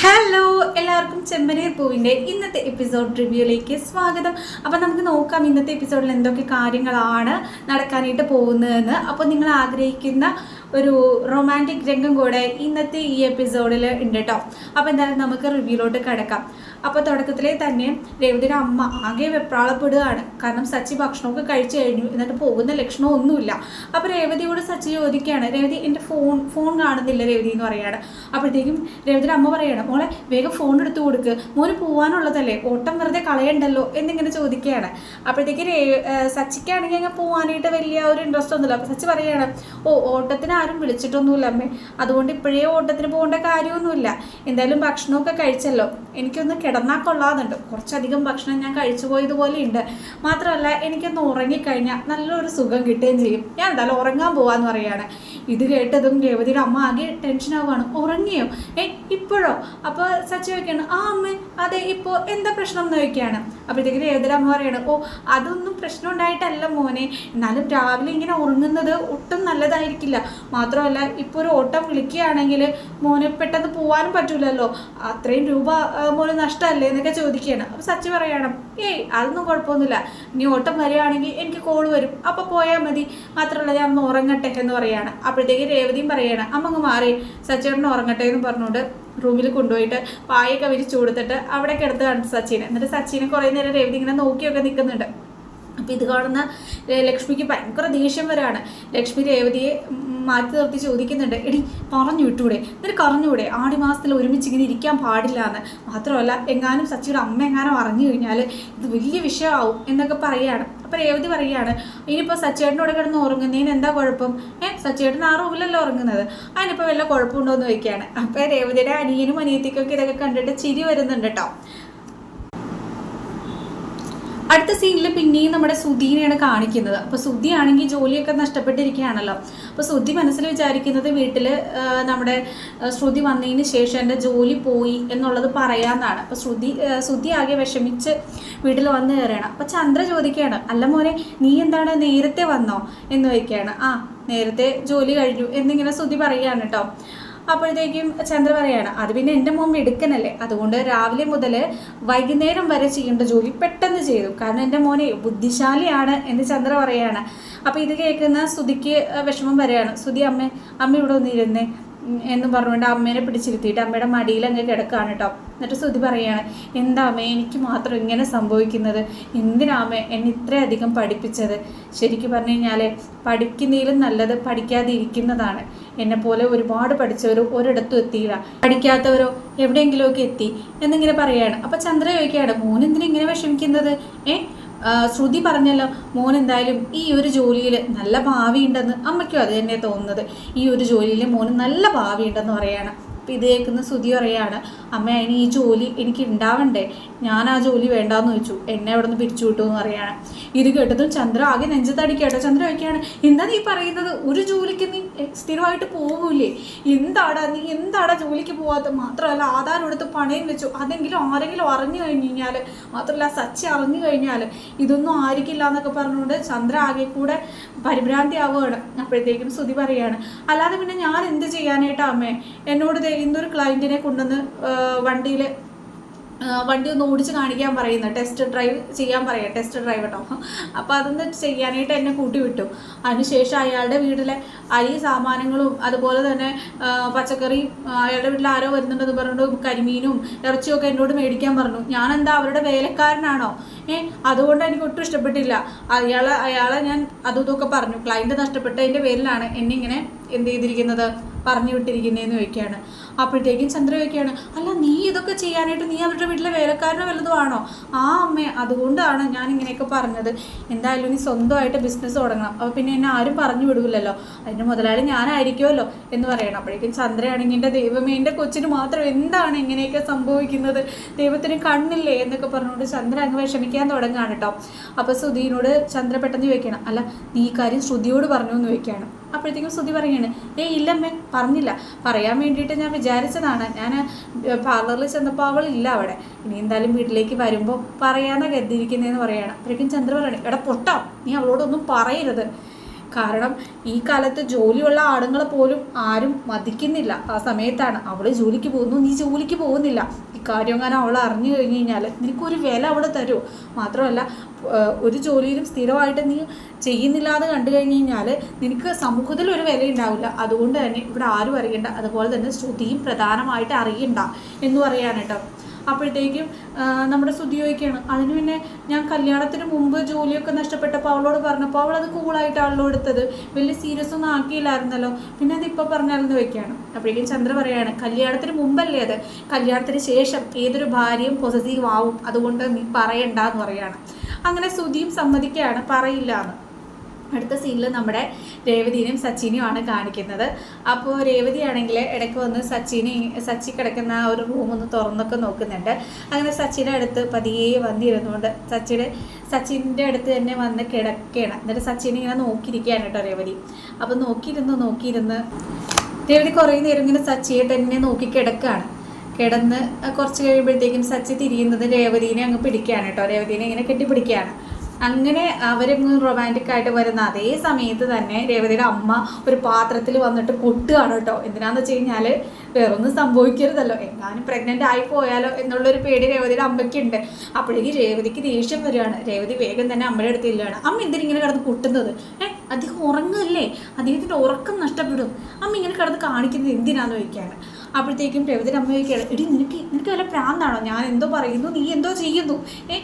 Hello എല്ലാവർക്കും ചെമ്മനീർ പൂവിന്റെ ഇന്നത്തെ എപ്പിസോഡ് റിവ്യൂയിലേക്ക് സ്വാഗതം. അപ്പോൾ നമുക്ക് നോക്കാം ഇന്നത്തെ എപ്പിസോഡിൽ എന്തൊക്കെ കാര്യങ്ങളാണ് നടക്കാനായിട്ട് പോകുന്നതെന്ന്. അപ്പോൾ നിങ്ങൾ ആഗ്രഹിക്കുന്ന ഒരു റൊമാന്റിക് രംഗം കൂടെ ഇന്നത്തെ ഈ എപ്പിസോഡിൽ ഉണ്ട് കേട്ടോ അപ്പോൾ എന്തായാലും നമുക്ക് റിവ്യൂലോട്ട് കിടക്കാം. അപ്പോൾ തുടക്കത്തിലേ തന്നെ രേവതിയുടെ അമ്മ ആകെ വെപ്രാളപ്പെടുകയാണ്. കാരണം സച്ചി ഭക്ഷണമൊക്കെ കഴിച്ചു കഴിഞ്ഞു. എന്നിട്ട് പോകുന്ന ലക്ഷണമൊന്നുമില്ല അപ്പോൾ രേവതിയോട് സച്ചി ചോദിക്കുകയാണ് രേവതി എന്റെ ഫോൺ ഫോൺ കാണുന്നില്ല രേവതി എന്ന് പറയാണ് അപ്പോഴത്തേക്കും രേവതിയുടെ അമ്മ പറയണം മോളെ വേഗം ഫോൺ എടുത്തു കൊടുക്ക്. മോന് പോകാനുള്ളതല്ലേ ഓട്ടം വെറുതെ കളയണ്ടല്ലോ? എന്നിങ്ങനെ ചോദിക്കുകയാണ്. അപ്പോഴത്തേക്ക് രേ സച്ചിക്കാണെങ്കിൽ അങ്ങ് പോകാനായിട്ട് വലിയ ഒരു ഇൻട്രസ്റ്റ് ഒന്നുമില്ല. അപ്പോൾ സച്ചി പറയുകയാണ് ഓ ഓട്ടത്തിന് ആരും വിളിച്ചിട്ടൊന്നുമില്ല അമ്മേ. അതുകൊണ്ട് ഇപ്പോഴേ ഓട്ടത്തിന് പോകേണ്ട കാര്യമൊന്നുമില്ല. എന്തായാലും ഭക്ഷണമൊക്കെ കഴിച്ചല്ലോ. എനിക്കൊന്ന് കിടന്നാൽ കൊള്ളാമെന്നുണ്ട്. കുറച്ചധികം ഭക്ഷണം ഞാൻ കഴിച്ചു പോയതുപോലെ ഉണ്ട് മാത്രമല്ല എനിക്കൊന്ന് ഉറങ്ങിക്കഴിഞ്ഞാൽ നല്ലൊരു സുഖം കിട്ടുകയും ചെയ്യും. ഞാൻ എന്തായാലും ഉറങ്ങാൻ പോവാന്ന് പറയാണ്. ഇത് കേട്ടതും രേവതിയുടെ അമ്മ ആകെ ടെൻഷൻ ആവുകയാണ് ഉറങ്ങിയോ? ഏ ഇപ്പോഴോ? അപ്പോൾ സച്ചി ചോദിക്കുകയാണ് ആ അമ്മ അതെ ഇപ്പോ എന്താ പ്രശ്നം എന്ന് ചോദിക്കുകയാണ്. അപ്പോഴത്തേക്ക് രേവതിയുടെ അമ്മ പറയാണ് ഓ അതൊന്നും പ്രശ്നം ഉണ്ടായിട്ടല്ല മോനെ. എന്നാലും രാവിലെ ഇങ്ങനെ ഉറങ്ങുന്നത് ഒട്ടും നല്ലതായിരിക്കില്ല. മാത്രമല്ല ഇപ്പോൾ ഒരു ഓട്ടം വിളിക്കുകയാണെങ്കിൽ മോനെ പെട്ടെന്ന് പോകാനും പറ്റൂലല്ലോ. അത്രയും രൂപ മോന് നഷ്ടമല്ലേ എന്നൊക്കെ ചോദിക്കുകയാണ്. അപ്പോൾ സച്ചി പറയണം ഏയ് അതൊന്നും കുഴപ്പമൊന്നുമില്ല. ഇനി ഓട്ടം വരികയാണെങ്കിൽ എനിക്ക് കോൾ വരും. അപ്പോൾ പോയാൽ മതി. മാത്രമല്ല ഞാൻ ഒന്ന് ഉറങ്ങട്ടെ എന്ന് പറയാണ്. അപ്പോഴത്തേക്ക് രേവതിയും പറയാണ് അമ്മ അങ്ങ് മാറി. സച്ചേട്ടൻ ഉറങ്ങട്ടെ എന്ന് പറഞ്ഞുകൊണ്ട് റൂമിൽ കൊണ്ടുപോയിട്ട് പായൊക്കെ വിരിച്ചു കൊടുത്തിട്ട് അവിടെ കിടത്ത് കാണിച്ചു സച്ചിനെ. എന്നിട്ട് സച്ചിനെ കുറേ നേരം രേവതി ഇങ്ങനെ നോക്കിയൊക്കെ നിൽക്കുന്നുണ്ട്. അപ്പൊ ഇത് കാണുന്ന ലക്ഷ്മിക്ക് ഭയങ്കര ദേഷ്യം വരാണ്. ലക്ഷ്മി രേവതിയെ മാറ്റി നിർത്തി ചോദിക്കുന്നുണ്ട് എടി പറഞ്ഞു വിട്ടൂടെ? നിനക്ക് അറിഞ്ഞൂടെ? ആടി മാസത്തിൽ ഒരുമിച്ച് ഇങ്ങനെ ഇരിക്കാൻ പാടില്ല എന്ന് മാത്രമല്ല എങ്ങാനും സച്ചിയുടെ അമ്മ എങ്ങാനും അറിഞ്ഞു കഴിഞ്ഞാൽ ഇത് വലിയ വിഷയമാവും എന്നൊക്കെ പറയുകയാണ് അപ്പോൾ രേവതി പറയുകയാണ് ഇനിയിപ്പോൾ സച്ചേട്ടനോട് കിടന്ന് ഉറങ്ങുന്നതിന് എന്താ കുഴപ്പം? ഏ സച്ചേട്ടൻ ആ റൂമിലല്ലോ ഉറങ്ങുന്നത്. അതിനിപ്പോൾ വല്ല കുഴപ്പമുണ്ടോ എന്ന് ചോദിക്കുകയാണ് അപ്പോൾ രേവതിയുടെ അനിയനും അനിയത്തിക്കൊക്കെ ഇതൊക്കെ കണ്ടിട്ട് ചിരി വരുന്നുണ്ട് കേട്ടോ അടുത്ത സീനിൽ പിന്നെയും നമ്മുടെ സുധീനെയാണ് കാണിക്കുന്നത്. അപ്പോൾ സുധി ആണെങ്കിൽ ജോലിയൊക്കെ നഷ്ടപ്പെട്ടിരിക്കുകയാണല്ലോ. അപ്പോൾ സുധി മനസ്സിൽ വിചാരിക്കുന്നത് വീട്ടിൽ നമ്മുടെ ശ്രുതി വന്നതിന് ശേഷം എന്റെ ജോലി പോയി എന്നുള്ളത് പറയാമെന്നാണ് അപ്പോൾ ശ്രുതി സുധി ആകെ വിഷമിച്ച് വീട്ടിൽ വന്നു കയറുകയാണ്. അപ്പോൾ ചന്ദ്ര ചോദിക്കുകയാണ് അല്ല മോനെ നീ എന്താണ് നേരത്തെ വന്നോ? എന്ന് ചോദിക്കുകയാണ്. ആ നേരത്തെ ജോലി കഴിഞ്ഞു എന്നിങ്ങനെ സുധി പറയുകയാണ് കേട്ടോ. അപ്പോഴത്തേക്കും ചന്ദ്ര പറയാണ് അത് പിന്നെ എന്റെ മോൻ എടുക്കനല്ലേ അതുകൊണ്ട് രാവിലെ മുതൽ വൈകുന്നേരം വരെ ചെയ്യേണ്ട ജോലി പെട്ടെന്ന് ചെയ്തു. കാരണം എന്റെ മോനെ ബുദ്ധിശാലിയാണ് എന്ന് ചന്ദ്ര പറയാണ്. അപ്പോൾ ഇത് കേൾക്കുന്ന സുതിക്ക് വിഷമം വരെയാണ് സുതി അമ്മ അമ്മ ഇവിടെ ഒന്നിരുന്നേ എന്ന് പറഞ്ഞുകൊണ്ട് അമ്മേനെ പിടിച്ചിരുത്തിയിട്ട് അമ്മയുടെ മടിയിൽ അങ്ങ് കിടക്കുകയാണ് കേട്ടോ എന്നിട്ട് സുധി പറയാണ് എന്താ അമ്മേ എനിക്ക് മാത്രം ഇങ്ങനെ സംഭവിക്കുന്നത്? എന്തിനാ അമ്മേ എന്നെ ഇത്രയധികം പഠിപ്പിച്ചത്? ശരിക്കും പറഞ്ഞു കഴിഞ്ഞാൽ പഠിക്കുന്നതിലും നല്ലത് പഠിക്കാതെ ഇരിക്കുന്നതാണ് പോലെ ഒരുപാട് പഠിച്ചവരോ ഒരിടത്തും എത്തിയില്ല. പഠിക്കാത്തവരോ എവിടെയെങ്കിലുമൊക്കെ എത്തി എന്നിങ്ങനെ പറയാണ്. അപ്പോൾ ചന്ദ്ര ചോദിക്കുകയാണ് എന്തിനെ ഇങ്ങനെ വിഷമിക്കുന്നത്? ഏ ആ, ശ്രുതി പറഞ്ഞല്ലോ മോൻ എന്തായാലും ഈ ഒരു ജോലിയിൽ നല്ല ഭാവിയുണ്ടെന്ന് അമ്മയ്ക്കും അത് തന്നെ തോന്നുന്നത്. ഈ ഒരു ജോലിയിൽ മോന് നല്ല ഭാവിയുണ്ടെന്ന് പറയാണ്. അപ്പം ഇത് കേൾക്കുന്ന ശ്രുതി പറയാണ് അമ്മ അതിന് ഈ ജോലി എനിക്ക് ഉണ്ടാവണ്ടേ ഞാൻ ആ ജോലി വേണ്ടാന്ന് ചോദിച്ചു. എന്നെ അവിടെ നിന്ന് പിരിച്ചു വിട്ടു എന്ന് പറയാണ്. ഇത് കേട്ടതും ചന്ദ്ര ആകെ നെഞ്ചത്തടിക്കാട്ടോ. ചന്ദ്ര ചോദിക്കുകയാണ് എന്താ നീ പറയുന്നത്? ഒരു ജോലിക്ക് നീ സ്ഥിരമായിട്ട് പോകൂലേ? എന്താടാ നീ എന്താടാ ജോലിക്ക് പോവാത്ത? മാത്രമല്ല ആധാരം എടുത്ത് പണയം വെച്ചു. അതെങ്കിലും ആരെങ്കിലും അറിഞ്ഞു കഴിഞ്ഞ് കഴിഞ്ഞാൽ മാത്രമല്ല സച്ചി അറിഞ്ഞു കഴിഞ്ഞാൽ ഇതൊന്നും ആയിരിക്കില്ല എന്നൊക്കെ പറഞ്ഞുകൊണ്ട് ചന്ദ്ര ആകെ കൂടെ പരിഭ്രാന്തി ആവുകയാണ് അപ്പോഴത്തേക്കും സ്തുതി പറയാണ് അല്ലാതെ പിന്നെ ഞാൻ എന്ത് ചെയ്യാനായിട്ടാ അമ്മേ? എന്നോട് ഇന്നൊരു ക്ലയന്റിനെ കൊണ്ടുവന്ന് വണ്ടിയിൽ വണ്ടി ഒന്ന് ഓടിച്ച് കാണിക്കാൻ പറയുന്നു. ടെസ്റ്റ് ഡ്രൈവ് ചെയ്യാൻ പറയാം. ടെസ്റ്റ് ഡ്രൈവ് കേട്ടോ അപ്പോൾ അതൊന്ന് ചെയ്യാനായിട്ട് എന്നെ കൂട്ടി വിട്ടു. അതിനുശേഷം അയാളുടെ വീട്ടിലെ അരി സാമാനങ്ങളും അതുപോലെ തന്നെ പച്ചക്കറി അയാളുടെ വീട്ടിൽ ആരോ വരുന്നുണ്ടെന്ന് പറഞ്ഞുകൊണ്ട് കരിമീനും ഇറച്ചിയൊക്കെ എന്നോട് മേടിക്കാൻ പറഞ്ഞു. ഞാൻ എന്താ അവരുടെ വേലക്കാരനാണോ? ഏ അതുകൊണ്ട് എനിക്ക് ഒട്ടും ഇഷ്ടപ്പെട്ടില്ല. അയാളെ അയാളെ ഞാൻ അതും ഇതൊക്കെ പറഞ്ഞു. ക്ലയന്റ് നഷ്ടപ്പെട്ടതിന്റെ പേരിലാണ് എന്നെ ഇങ്ങനെ എന്ത് ചെയ്തിരിക്കുന്നത്? പറഞ്ഞു വിട്ടിരിക്കുന്നതെന്ന് ചോദിക്കുകയാണ്. അപ്പോഴത്തേക്കും ചന്ദ്ര ചോദിക്കുകയാണ് അല്ല നീ ചെയ്യാനായിട്ട് നീ അവരുടെ വീട്ടിലെ വേലക്കാരനോ വല്ലതും ആണോ? ആ അമ്മേ അതുകൊണ്ടാണ് ഞാൻ ഇങ്ങനെയൊക്കെ പറഞ്ഞത്. എന്തായാലും നീ സ്വന്തമായിട്ട് ബിസിനസ് തുടങ്ങണം. അപ്പോൾ പിന്നെ എന്നെ ആരും പറഞ്ഞു വിടില്ലല്ലോ അതിന്റെ മുതലാളി ഞാനായിരിക്കുമല്ലോ എന്ന് പറയണം. അപ്പോഴേക്കും ചന്ദ്രയാണെങ്കിൽ എന്റെ ദൈവമേ എന്റെ കൊച്ചിന് മാത്രം എന്താണ് ഇങ്ങനെയൊക്കെ സംഭവിക്കുന്നത്? ദൈവത്തിന് കണ്ണില്ലേ എന്നൊക്കെ പറഞ്ഞുകൊണ്ട് ചന്ദ്ര അങ്ങ് വിഷമിക്കാൻ തുടങ്ങുകയാണ് കേട്ടോ. അപ്പോൾ സുധീനോട് ചന്ദ്ര പെട്ടെന്ന് ചോദിക്കണം. അല്ല നീ കാര്യം ശ്രുതിയോട് പറഞ്ഞു എന്ന് ചോദിക്കുകയാണ്. അപ്പോഴത്തേക്കും ശ്രുതി പറയാണ് ഏയ് ഇല്ലമ്മേ പറഞ്ഞില്ല. പറയാൻ വേണ്ടിയിട്ട് ഞാൻ വിചാരിച്ചതാണ്. ഞാൻ പാർലറിൽ ചെന്നപ്പോൾ ഇല്ല അവിടെ. ഇനി എന്തായാലും വീട്ടിലേക്ക് വരുമ്പോൾ പറയാനാ കരുതിയിരിക്കുന്നതെന്ന് പറയുകയാണ് അപ്പോഴേക്കും ചന്ദ്ര പറയണേ എടാ പൊട്ടാ നീ അവളോടൊന്നും പറയരുത്. കാരണം ഈ കാലത്ത് ജോലിയുള്ള ആണുങ്ങളെ പോലും ആരും മതിക്കുന്നില്ല. ആ സമയത്താണ് അവൾ ജോലിക്ക് പോകുന്നു നീ ജോലിക്ക് പോകുന്നില്ല. ഇക്കാര്യം അങ്ങനെ അവൾ അറിഞ്ഞു കഴിഞ്ഞ് കഴിഞ്ഞാൽ നിനക്കൊരു വില അവിടെ തരുമോ മാത്രമല്ല ഒരു ജോലിയിലും സ്ഥിരമായിട്ട് നീ ചെയ്യുന്നില്ല എന്ന് കണ്ടു കഴിഞ്ഞ് കഴിഞ്ഞാൽ നിനക്ക് സമൂഹത്തിൽ ഒരു വില ഉണ്ടാവില്ല. അതുകൊണ്ട് തന്നെ ഇവിടെ ആരും അറിയണ്ട. അതുപോലെ തന്നെ ശ്രുതിയും പ്രധാനമായിട്ട് അറിയണ്ട എന്ന് കേട്ടോ. അപ്പോഴത്തേക്കും നമ്മുടെ ചോദിക്കുകയാണ് അതിന് പിന്നെ ഞാൻ കല്യാണത്തിന് മുമ്പ് ജോലിയൊക്കെ നഷ്ടപ്പെട്ടപ്പോൾ അവളോട് പറഞ്ഞപ്പോൾ അവളത് കൂളായിട്ട് അവളോട് എടുത്തത് വലിയ സീരിയസ് ഒന്നും ആക്കിയില്ലായിരുന്നല്ലോ. പിന്നെ അത് ഇപ്പോൾ പറഞ്ഞാലെന്ന് വെക്കുകയാണ് അപ്പോഴേക്കും ചന്ദ്ര പറയാണ് കല്യാണത്തിന് മുമ്പല്ലേ അത്? കല്യാണത്തിന് ശേഷം ഏതൊരു ഭാര്യയും പൊസസീവ് ആവും. അതുകൊണ്ട് നീ പറയണ്ട എന്ന് അങ്ങനെ ശ്രുതിയും സമ്മതിക്കുകയാണ് പറയില്ല എന്ന്. അടുത്ത സീനിൽ നമ്മുടെ രേവതിനെയും സച്ചിനെയുമാണ് കാണിക്കുന്നത്. അപ്പോൾ രേവതി ആണെങ്കിൽ ഇടയ്ക്ക് വന്ന് സച്ചിനെ സച്ചി കിടക്കുന്ന ആ ഒരു റൂം ഒന്ന് തുറന്നൊക്കെ നോക്കുന്നുണ്ട്. അങ്ങനെ സച്ചിയുടെ അടുത്ത് പതിയെ വന്നിരുന്നുകൊണ്ട് സച്ചിയുടെ സച്ചിന്റെ അടുത്ത് തന്നെ വന്ന് കിടക്കുകയാണ് എന്നിട്ട് സച്ചിനെ ഇങ്ങനെ നോക്കിയിരിക്കുകയാണ് കേട്ടോ രേവതി. അപ്പോൾ നോക്കിയിരുന്ന് നോക്കിയിരുന്ന് രേവതി കുറേ നേരം ഇങ്ങനെ സച്ചിയെ തന്നെ നോക്കി കിടക്കുകയാണ് കിടന്ന് കുറച്ച് കഴിയുമ്പോഴത്തേക്കും സച്ചി തിരിയുന്നത് രേവതിനെ അങ്ങ് പിടിക്കുകയാണ് കേട്ടോ. രേവതിനെ ഇങ്ങനെ കെട്ടിപ്പിടിക്കുകയാണ്. അങ്ങനെ അവരങ്ങ് റൊമാന്റിക് ആയിട്ട് വരുന്ന അതേ സമയത്ത് തന്നെ രേവതിയുടെ അമ്മ ഒരു പാത്രത്തിൽ വന്നിട്ട് കൊട്ടുകയാണ് കേട്ടോ. എന്തിനാന്ന് വെച്ച് കഴിഞ്ഞാൽ വേറൊന്നും സംഭവിക്കരുതല്ലോ. എങ്ങാനും പ്രഗ്നന്റ് ആയി പോയാലോ എന്നുള്ളൊരു പേടി രേവതിയുടെ അമ്മയ്ക്കുണ്ട്. അപ്പോഴേക്ക് രേവതിക്ക് ദേഷ്യം വരികയാണ്. രേവതി വേഗം തന്നെ അമ്മയുടെ അടുത്ത് ഇല്ലാണ് അമ്മ ഇങ്ങനെ കിടന്ന് കൊട്ടുന്നത് ഏഹ് അദ്ദേഹം ഉറങ്ങല്ലേ അദ്ദേഹത്തിന്റെ ഉറക്കം നഷ്ടപ്പെടും. അമ്മ ഇങ്ങനെ കിടന്ന് കാണിക്കുന്നത് എന്തിനാന്ന് ചോദിക്കാണ് അപ്പോഴത്തേക്കും രേവതിയുടെ അമ്മ ചോദിക്കുകയാണ് എടി നിനക്ക് നിനക്ക് വല്ല പ്രാന്താണോ? ഞാൻ എന്തോ പറയുന്നു നീ എന്തോ ചെയ്യുന്നു. ഏ അയ്യ,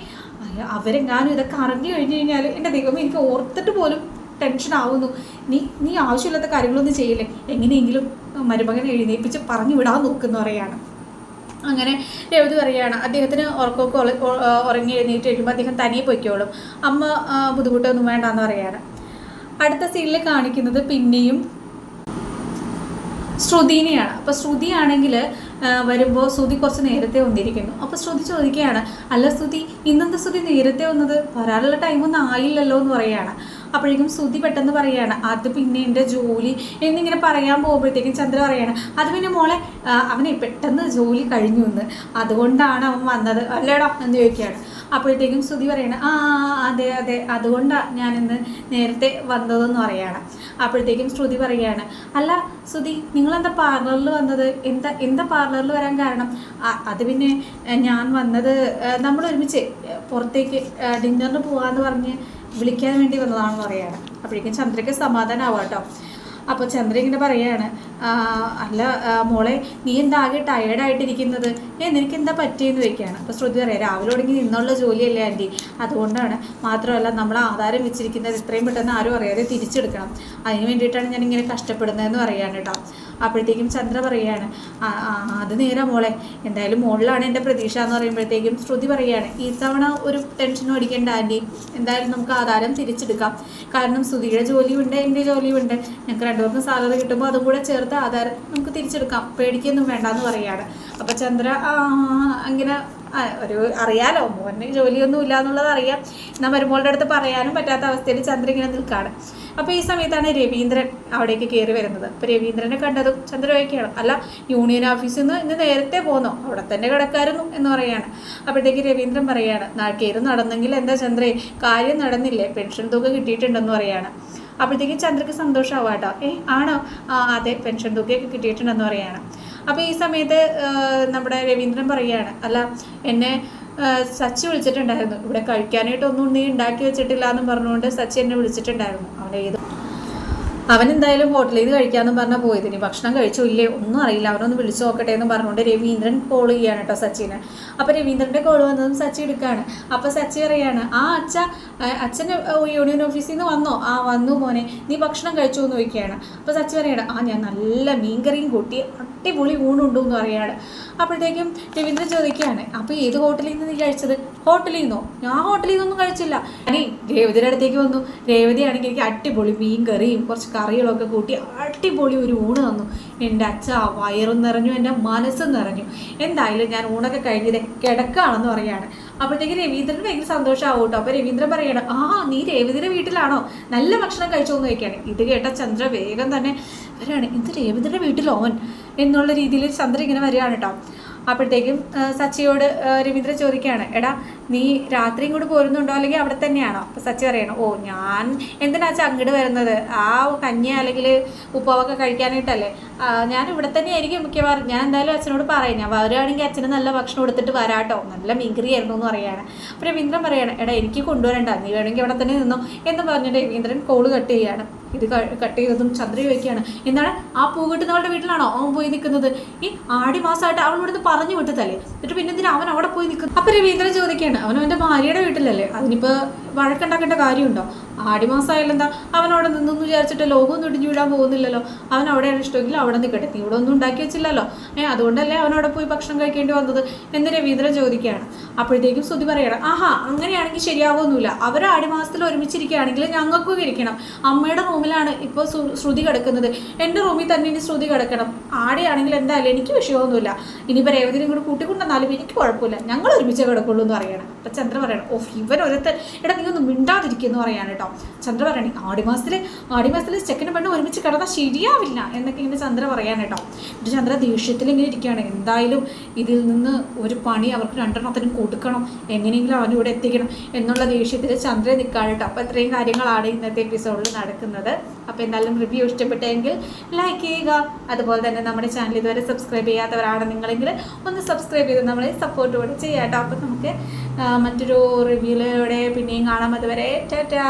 അവരെങ്ങാനും ഇതൊക്കെ അറിഞ്ഞു കഴിഞ്ഞു കഴിഞ്ഞാൽ എന്റെ ദൈവം എനിക്ക് ഓർത്തിട്ട് പോലും ടെൻഷൻ ആവുന്നു. നീ നീ ആവശ്യമില്ലാത്ത കാര്യങ്ങളൊന്നും ചെയ്യില്ലേ? എങ്ങനെയെങ്കിലും മരുമകനെ എഴുന്നേൽപ്പിച്ച് പറഞ്ഞു വിടാൻ നോക്കുന്നു പറയാണ്. അങ്ങനെ രേവതി പറയുകയാണ് അദ്ദേഹത്തിന് ഉറക്കമൊക്കെ ഉറങ്ങി എഴുന്നേറ്റ് കഴിയുമ്പോൾ അദ്ദേഹം തനിയെ പൊയ്ക്കോളും. അമ്മ ബുദ്ധിമുട്ടൊന്നും വേണ്ടെന്ന് പറയാണ്. അടുത്ത സീനിൽ കാണിക്കുന്നത് പിന്നെയും ശ്രുതിനെയാണ്. അപ്പോൾ ശ്രുതി ആണെങ്കിൽ വരുമ്പോൾ ശ്രുതി കുറച്ച് നേരത്തെ വന്നിരിക്കുന്നു. അപ്പോൾ ശ്രുതി ചോദിക്കുകയാണ് അല്ല ശ്രുതി ഇന്നെന്താ ശ്രുതി നേരത്തെ വന്നത്? വരാനുള്ള ടൈമൊന്നും ആയില്ലല്ലോ എന്ന് പറയുകയാണ്. അപ്പോഴേക്കും ശ്രുതി പെട്ടെന്ന് പറയുകയാണ് അത് പിന്നെ എന്റെ ജോലി എന്നിങ്ങനെ പറയാൻ പോകുമ്പോഴത്തേക്കും ചന്ദ്ര പറയാണ് അത് പിന്നെ മോളെ അവനെ പെട്ടെന്ന് ജോലി കഴിഞ്ഞു എന്ന്. അതുകൊണ്ടാണ് അവൻ വന്നത്. അല്ലേടാ? എന്ന് ചോദിക്കുകയാണ്. അപ്പോഴത്തേക്കും ശ്രുതി പറയണം ആ അതെ അതെ അതുകൊണ്ടാണ് ഞാനിന്ന് നേരത്തെ വന്നതെന്ന് പറയാണ്. അപ്പോഴത്തേക്കും ശ്രുതി പറയുകയാണ് അല്ല ശ്രുതി നിങ്ങളെന്താ പാർലറിൽ വന്നത്? എന്താ എന്താ പാർലറിൽ വരാൻ കാരണം? അത് പിന്നെ ഞാൻ വന്നത് നമ്മൾ ഒരുമിച്ച് പുറത്തേക്ക് ഡിന്നറിന് പോകാമെന്ന് പറഞ്ഞ് വിളിക്കാൻ വേണ്ടി വന്നതാണെന്ന് പറയാണ്. അപ്പോഴേക്കും ചന്ദ്രയ്ക്ക് സമാധാനമാവാം കേട്ടോ അപ്പോൾ ചന്ദ്ര ഇങ്ങനെ പറയാണ് "ആ, അല്ല മോളെ നീ എന്താ ആകെ ടയേർഡായിട്ടിരിക്കുന്നത് ഏ നിനക്ക് എന്താ പറ്റിയെന്ന് വെക്കുകയാണ് അപ്പോൾ ശ്രുതി പറയാം രാവിലെ തുടങ്ങി നിന്നുള്ള ജോലിയല്ലേ ആന്റി? അതുകൊണ്ടാണ് മാത്രമല്ല നമ്മൾ ആധാരം വെച്ചിരിക്കുന്നത് ഇത്രയും പെട്ടെന്ന് ആരും അറിയാതെ തിരിച്ചെടുക്കണം. അതിന് വേണ്ടിയിട്ടാണ് ഞാൻ ഇങ്ങനെ കഷ്ടപ്പെടുന്നതെന്ന് പറയാൻ കേട്ടോ. അപ്പോഴത്തേക്കും ചന്ദ്ര പറയുകയാണ് "ആ, ആ, അത് നേരെ മോളെ. എന്തായാലും മോളിലാണ് എന്റെ പ്രതീക്ഷ എന്ന് പറയുമ്പോഴത്തേക്കും ശ്രുതി പറയുകയാണ് ഈ തവണ ഒരു ടെൻഷനും അടിക്കേണ്ട ആന്റി. എന്തായാലും നമുക്ക് ആധാരം തിരിച്ചെടുക്കാം. കാരണം ശ്രുതിയുടെ ജോലിയുണ്ട് എന്റെ ജോലിയുണ്ട്. ഞങ്ങൾക്ക് രണ്ടുപേർക്കും സാലറി കിട്ടുമ്പോൾ അതും കൂടെ ചേർത്ത് ആധാരം നമുക്ക് തിരിച്ചെടുക്കാം. പേടിക്കൊന്നും വേണ്ട പറയുകയാണ്. അപ്പോൾ ചന്ദ്ര "ആ, അങ്ങനെ ഒരു അറിയാലോ. മോന് ജോലിയൊന്നും ഇല്ല എന്നുള്ളത് അറിയാം. എന്നാൽ മരുമോളുടെ അടുത്ത് പറയാനും പറ്റാത്ത അവസ്ഥയിൽ ചന്ദ്രൻ ഇങ്ങനെ നിൽക്കുകയാണ് അപ്പോൾ ഈ സമയത്താണ് രവീന്ദ്രൻ അവിടേക്ക് കയറി വരുന്നത്. അപ്പോൾ രവീന്ദ്രനെ കണ്ടതും ചന്ദ്ര ചോദിക്കുകയാണ് അല്ല യൂണിയൻ ഓഫീസിൽ നിന്ന് ഇന്ന് നേരത്തെ പോന്നോ? അവിടെ തന്നെ കിടക്കായിരുന്നു എന്ന് പറയാണ് അപ്പോഴത്തേക്ക് രവീന്ദ്രൻ പറയാണ് "നാ- കയറി നടന്നെങ്കിൽ എന്താ ചന്ദ്രേ? കാര്യം നടന്നില്ലേ? പെൻഷൻ തുക കിട്ടിയിട്ടുണ്ടെന്ന് പറയാണ് അപ്പോഴത്തേക്കും ചന്ദ്രക്ക് സന്തോഷമാവാട്ടോ ഏ ആണോ? ആ അതെ പെൻഷൻ തുകയൊക്കെ കിട്ടിയിട്ടുണ്ടെന്ന് പറയാണ് അപ്പോൾ ഈ സമയത്ത് നമ്മുടെ രവീന്ദ്രൻ പറയുകയാണ് അല്ല എന്നെ സച്ചി വിളിച്ചിട്ടുണ്ടായിരുന്നു. ഇവിടെ കഴിക്കാനായിട്ടൊന്നും നീ ഉണ്ടാക്കി വെച്ചിട്ടില്ല എന്ന് പറഞ്ഞുകൊണ്ട് സച്ചി എന്നെ വിളിച്ചിട്ടുണ്ടായിരുന്നു. അവൻ ഏത് അവൻ എന്തായാലും ഹോട്ടലിൽ നിന്ന് കഴിക്കാമെന്ന് പറഞ്ഞാൽ പോയത്. ഇനി ഭക്ഷണം കഴിച്ചോ ഇല്ലേ? ഒന്നും അറിയില്ല. അവനൊന്ന് വിളിച്ചു നോക്കട്ടെ എന്ന് പറഞ്ഞുകൊണ്ട് രവീന്ദ്രൻ കോൾ ചെയ്യാണ് കേട്ടോ സച്ചിനെ. അപ്പോൾ രവീന്ദ്രന്റെ കോൾ വന്നതും സച്ചി എടുക്കുകയാണ് അപ്പോൾ സച്ചി പറയാണ് ആ അച്ഛ അച്ഛൻ യൂണിയൻ ഓഫീസിൽ നിന്ന് വന്നോ? ആ വന്നു മോനെ. നീ ഭക്ഷണം കഴിച്ചു? എന്ന് ചോദിക്കുകയാണ്. അപ്പോൾ സച്ചി പറയാണ് ആ ഞാൻ നല്ല മീൻകറിയും കൂട്ടി അടിപൊളി ഊണുണ്ട്? എന്ന് പറയാണ്. അപ്പോഴത്തേക്കും രവീന്ദ്രൻ ചോദിക്കുകയാണ് അപ്പോൾ ഏത് ഹോട്ടലിൽ നിന്ന് നീ കഴിച്ചത്? ഹോട്ടലിൽ നിന്നോ? ഞാൻ ഹോട്ടലിൽ നിന്നൊന്നും കഴിച്ചില്ല. ഞാനീ രേവതിയുടെ അടുത്തേക്ക് വന്നു. രേവതി ആണെങ്കിൽ എനിക്ക് അടിപൊളി മീൻ കറിയും കുറച്ച് കറികളൊക്കെ കൂട്ടി അടിപൊളി ഒരു ഊണ് തന്നു. എന്റെ അച്ഛ വയറും നിറഞ്ഞു എന്റെ മനസ്സും നിറഞ്ഞു. എന്തായാലും ഞാൻ ഊണൊക്കെ കഴിഞ്ഞത് കിടക്കാണെന്ന് പറയാണ് അപ്പോഴത്തേക്ക് രവീന്ദ്രൻ ഭയങ്കര സന്തോഷമാവും കേട്ടോ. അപ്പോൾ രവീന്ദ്രൻ പറയാണ് ആ നീ രേവതിയുടെ വീട്ടിലാണോ? നല്ല ഭക്ഷണം കഴിച്ചോ? എന്ന് ചോദിക്കുകയാണ്. ഇത് കേട്ട ചന്ദ്ര വേഗം തന്നെ വരികയാണ് ഇത് രേവതിയുടെ വീട്ടിലോ എന്നുള്ള രീതിയിൽ ചന്ദ്ര ഇങ്ങനെ വരികയാണ് കേട്ടോ. അപ്പോഴത്തേക്കും സച്ചിയോട് രവീന്ദ്രൻ ചോദിക്കുകയാണ് എടാ നീ രാത്രിയും കൂടി പോരുന്നുണ്ടോ? അല്ലെങ്കിൽ അവിടെ തന്നെയാണോ? അപ്പോൾ സച്ചി പറയണം ഓ ഞാൻ എന്തിനാ അങ്ങോട്ട് വരുന്നത്? ആ കഞ്ഞി അല്ലെങ്കിൽ ഉപ്പാവൊക്കെ കഴിക്കാനായിട്ടല്ലേ? ഞാൻ ഇവിടെ തന്നെ ആയിരിക്കും മിക്കവാറും. ഞാൻ എന്തായാലും അച്ഛനോട് പറയാം ഞാൻ വരുവാണെങ്കിൽ അച്ഛന് നല്ല ഭക്ഷണം കൊടുത്തിട്ട് വരാട്ടോ. നല്ല മീൻകറി ആയിരുന്നു എന്ന് പറയാണ്. അപ്പോൾ രവീന്ദ്രൻ പറയണം എടാ എനിക്ക് കൊണ്ടുവരണ്ട. നീ വേണമെങ്കിൽ ഇവിടെ തന്നെ നിന്നോ എന്ന് പറഞ്ഞിട്ട് രവീന്ദ്രൻ കോൾ കട്ട് ചെയ്യാണ്. ഇത് കട്ട് ചെയ്തതും ചന്ദ്ര ചോദിക്കുകയാണ് എന്താണ്? ആ പൂ കിട്ടുന്നവളുടെ വീട്ടിലാണോ? അവൻ പോയി നിൽക്കുന്നത് ഈ ആടി മാസമായിട്ട് അവളോട് ഇത് പറഞ്ഞു വിട്ടതല്ലേ? എന്നിട്ട് പിന്നെന്തിനാ അവൻ അവിടെ പോയി നിൽക്കുന്നത് അപ്പൊ രവീന്ദ്രൻ ചോദിക്കുകയാണ്. അവൻ അവന്റെ ഭാര്യയുടെ വീട്ടിലല്ലേ? അതിനിപ്പോ വഴക്കുണ്ടാക്കേണ്ട കാര്യമുണ്ടോ? ആടിമാസമായാലും എന്താ? അവനവിടെ നിന്നെന്ന് വിചാരിച്ചിട്ട് ലോകമൊന്നും ഇടിഞ്ഞു വിടാൻ പോകുന്നില്ലല്ലോ. അവൻ അവിടെയാണ് ഇഷ്ടമെങ്കിൽ അവിടെ നിൽക്കട്ടെ നീ ഇവിടെ ഒന്നും ഉണ്ടാക്കി വെച്ചില്ലല്ലോ. ഏഹ് അതുകൊണ്ടല്ലേ അവനവിടെ പോയി ഭക്ഷണം കഴിക്കേണ്ടി വന്നത്? എന്ന് രവീന്ദ്രൻ ചോദിക്കുകയാണ്. അപ്പോഴത്തേക്കും ശ്രുതി പറയണം ആഹാ അങ്ങനെയാണെങ്കിൽ ശരിയാവൊന്നുമില്ല അവർ ആടിമാസത്തിൽ ഒരുമിച്ചിരിക്കുകയാണെങ്കിൽ ഞങ്ങൾക്കും ഇരിക്കണം. അമ്മയുടെ റൂമിലാണ് ഇപ്പോൾ ശ്രുതി കിടക്കുന്നത്. എന്റെ റൂമിൽ തന്നെ ഇനി ശ്രുതി കിടക്കണം. ആടെയാണെങ്കിൽ എന്തായാലും എനിക്ക് വിഷയമൊന്നുമില്ല. ഇനിയിപ്പോൾ രേവതിനും കൂടി കൂട്ടിക്കൊണ്ടെന്നാലും എനിക്ക് കുഴപ്പമില്ല. ഞങ്ങൾ ഒരുമിച്ച് കിടക്കുള്ളൂ എന്ന് പറയണം. അപ്പം ചന്ദ്ര പറയണം ഓ ഇവൻ ഒരുത്തൻ. എടാ നീ ഒന്ന് മിണ്ടാതിരിക്കുന്നു പറയാണ് കേട്ടോ. ചന്ദ്ര പറയണേ ആടിമാസത്തിൽ ആടിമാസത്തിൽ ചെക്കനും പെണ്ണും ഒരുമിച്ച് കിടന്നാൽ ശരിയാവില്ല എന്നൊക്കെ ഇങ്ങനെ ചന്ദ്ര പറയാൻ കേട്ടോ. എന്നിട്ട് ചന്ദ്ര ദേഷ്യത്തിൽ ഇങ്ങനെ ഇരിക്കുകയാണ്. എന്തായാലും ഇതിൽ നിന്ന് ഒരു പണി അവർക്ക് രണ്ടെണ്ണത്തിനും കൊടുക്കണം. എങ്ങനെയെങ്കിലും അവൻ ഇവിടെ എത്തിക്കണം എന്നുള്ള ദേഷ്യത്തിൽ ചന്ദ്ര നിൽക്കാണ് കേട്ടോ. അപ്പോൾ ഇത്രയും കാര്യങ്ങളാണ് ഇന്നത്തെ എപ്പിസോഡിൽ നടക്കുന്നത്. അപ്പോൾ എന്തായാലും റിവ്യൂ ഇഷ്ടപ്പെട്ടെങ്കിൽ ലൈക്ക് ചെയ്യുക. അതുപോലെ തന്നെ നമ്മുടെ ചാനൽ ഇതുവരെ സബ്സ്ക്രൈബ് ചെയ്യാത്തവരാണ് നിങ്ങളെങ്കിൽ ഒന്ന് സബ്സ്ക്രൈബ് ചെയ്ത് നമ്മളെ സപ്പോർട്ട് കൂടി ചെയ്യാം കേട്ടോ. അപ്പോൾ നമുക്ക് മറ്റൊരു റിവ്യൂലോടെ പിന്നെയും കാണാം. അതുവരെ ടാറ്റാ.